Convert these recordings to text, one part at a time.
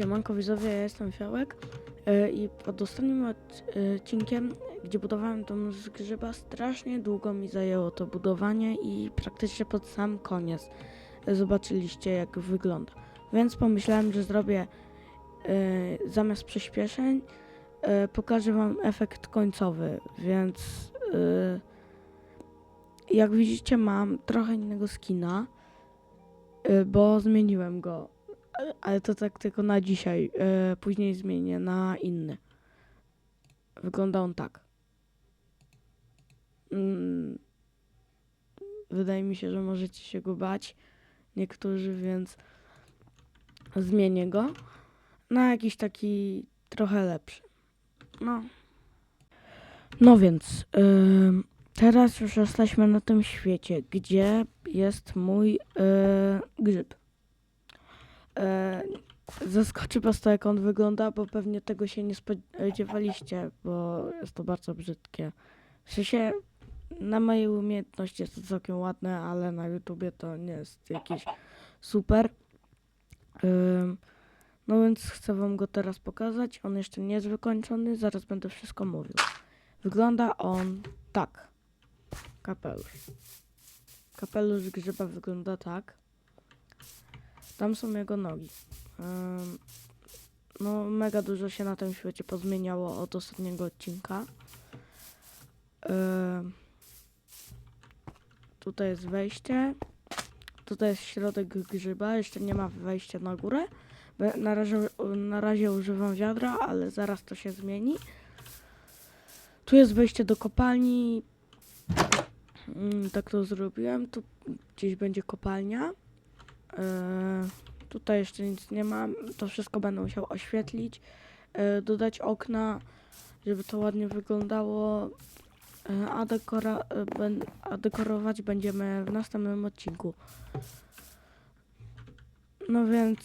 Siemanko widzowie, ja jestem Fiałek e, i pod ostatnim odcinkiem, gdzie budowałem dom z grzyba, strasznie długo mi zajęło to budowanie i praktycznie pod sam koniec zobaczyliście jak wygląda. Więc pomyślałem, że zrobię e, zamiast przyspieszeń, e, pokażę wam efekt końcowy, więc jak widzicie mam trochę innego skina, bo zmieniłem go ale- to tak tylko na dzisiaj. E, później zmienię na inny. Wygląda on tak. Mm, wydaje mi się, że możecie się go bać. Niektórzy, więc zmienię go na jakiś taki trochę lepszy. No. No więc, ym, teraz już jesteśmy na tym świecie, gdzie jest mój e, grzyb. E, zaskoczy was to, jak on wygląda, bo pewnie tego się nie spodziewaliście, bo jest to bardzo brzydkie. W sensie, na mojej umiejętności jest to całkiem ładne, ale na YouTubie to nie jest jakiś super. No więc chcę wam go teraz pokazać. On jeszcze nie jest wykończony, zaraz będę wszystko mówił. Wygląda on tak. Kapelusz. Kapelusz grzyba wygląda tak. Tam są jego nogi. Ym, no, mega dużo się na tym świecie pozmieniało od ostatniego odcinka. Ym, tutaj jest wejście. Tutaj jest środek grzyba. Jeszcze nie ma wejścia na górę. Na razie, na razie używam wiadra, ale zaraz to się zmieni. Tu jest wejście do kopalni. Mm, tak to zrobiłem. Tu gdzieś będzie kopalnia. E, tutaj jeszcze nic nie mam. To wszystko będę musiał oświetlić. E, dodać okna, żeby to ładnie wyglądało. E, a, dekora, a dekorować będziemy w następnym odcinku. No więc.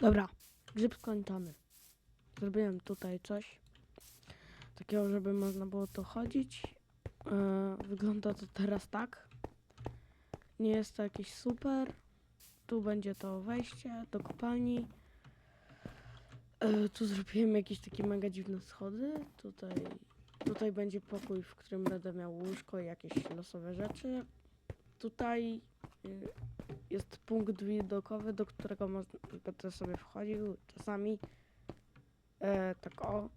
Dobra, grzyb skończony. Zrobiłem tutaj coś takiego, żeby można było tu chodzić. Wygląda to teraz tak. Nie jest to jakiś super. Tu będzie to wejście do kopalni. E, tu zrobiłem jakieś takie mega dziwne schody. Tutaj, tutaj będzie pokój, w którym będę miał łóżko i jakieś losowe rzeczy. Tutaj y, jest punkt widokowy, do którego będę sobie wchodził czasami. E, tak o.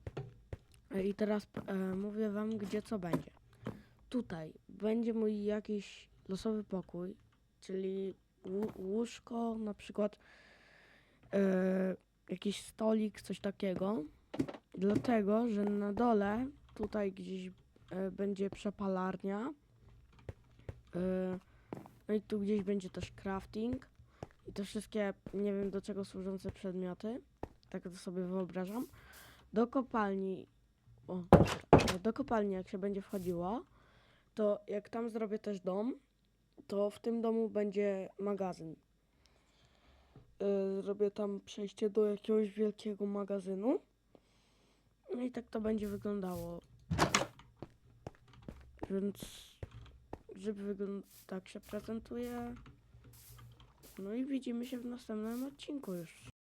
E, I teraz e, mówię wam, gdzie co będzie. Tutaj będzie mój jakiś losowy pokój, czyli łó- łóżko, na przykład e, jakiś stolik, coś takiego. Dlatego, że na dole tutaj gdzieś e, będzie przepalarnia. E, no i tu gdzieś będzie też crafting. I te wszystkie, nie wiem do czego służące przedmioty. Tak to sobie wyobrażam. Do kopalni. O, do kopalni, jak się będzie wchodziło, to jak tam zrobię też dom, to w tym domu będzie magazyn. Yy, Zrobię tam przejście do jakiegoś wielkiego magazynu. No i tak to będzie wyglądało. Więc grzyb wygląda tak się prezentuje. No i widzimy się w następnym odcinku już.